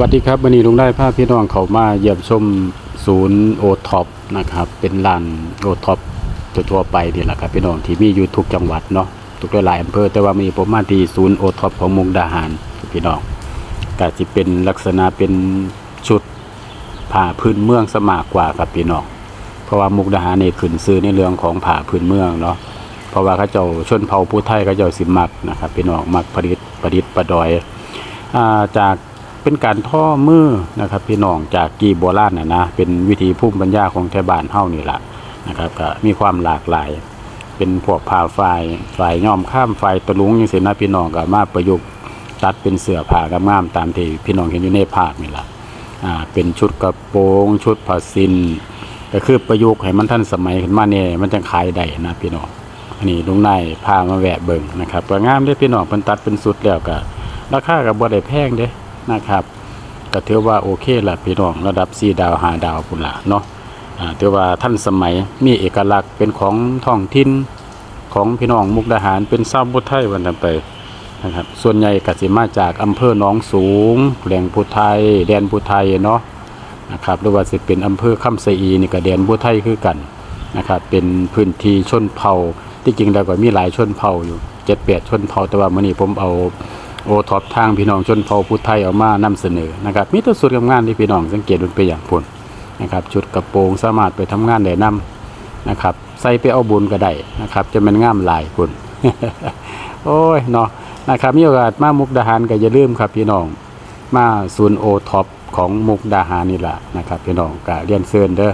วัสดีครับวันนี้ลุงได้พาพพี่น้องเขามาเยี่ยมชมศูนย์โอท็อปนะครับ เป็นร้านโอท็อปทั่วไปนี่แหละครับพี่น้องที่มีอยู่ทุกจังหวัดเนาะทุกหลายอำเภอแต่ว่ามีผมมาที่ศูนย์โอท็อปของมุกดาหารพี่น้องก็จะเป็นลักษณะเป็นชุดผ้าพื้นเมืองสมากกว่าครับพี่น้องเพราะว่ามุกดาหารนี่ขึ้นซื้อในเรื่องของผ้าพื้นเมืองเนาะเพราะว่าเขาเจ้าชนเผ่าผู้ไทยเขาเจ้าสิมักนะครับพี่น้องมักประดิษฐ์ประดิษฐ์ประดอยอจาก เป็นการท่อมือนะครับ พี่น้องจากกีโบราณนะนะเป็นวิธีภูมิปัญญาของไทยบ้านเฮานี่แหละนะครับก็มีความหลากหลาย เป็นพวกผ้าฝ้ายฝ้ายย้อมข้ามฝ้ายตะลุงย่างเี้นะพี่น้องก็มาประยุกต์ตัดเป็นเสื้อผ้ากงามๆตามที่พี่น้องเห็นอยู่ในภาพนี่แหละอ่าเป็นชุดกระโปรงชุดผ้าซินก็คือประยุกต์ให้มันทันสมัยขึ้นมาเนี่ยมันจะขายได้นะพี่น้องอันนี้ลุงนายพามาแวะเบิ่งนะครับก็งามเด้พี่น้องเพิ่นตัดเป็นสุดแล้วก็ราคาก็บ่ได้แพงเด้ นะครับก็ถือว่าโอเคละพี่น้องระดับ4ดาว5ดาวพุ่นละเนาะถือว่าทันสมัยมีเอกลักษณ์เป็นของท้องถิ่นของพี่น้องมุกดาหารเป็นชาวพุทธไทยวันนั้นไปนะครับส่วนใหญ่กสิมาจากอำเภอหนองสูงแหล่งพุทไทยแดนพุทไทยเนาะนะครับหรือว่าสิเป็นอำเภอคำสะอีนี่ก็แดนพุทไทยคือกันนะครับเป็นพื้นที่ชนเผ่าที่จริงแล้วก็มีหลายชนเผ่าอยู่เจ็ดแปดชนเผ่าแต่ว่ามื้อนี้ผมเอา โอท็อปทางพี่น้องชนเผ่าพุทธไทยเอามานำเสนอนะครับมีแตัวสุดงามๆที่พี่น้องสังเกตดูไปอย่างพุ่นนะครับชุดกระโปรงสามารถไปทำงานได้นํนะครับใส่ไปเอาบุญก็ได้นะครับจะเป็นงามหลายพุ่นโอ้ยเนาะนะครับมีโอกาสมามุกดาหารก็อย่าลืมครับพี่น้องมาศูนย์โอท็อปของมุกดาหารนี่แหละนะครับพี่น้องก็เรียนเชิญเด้อ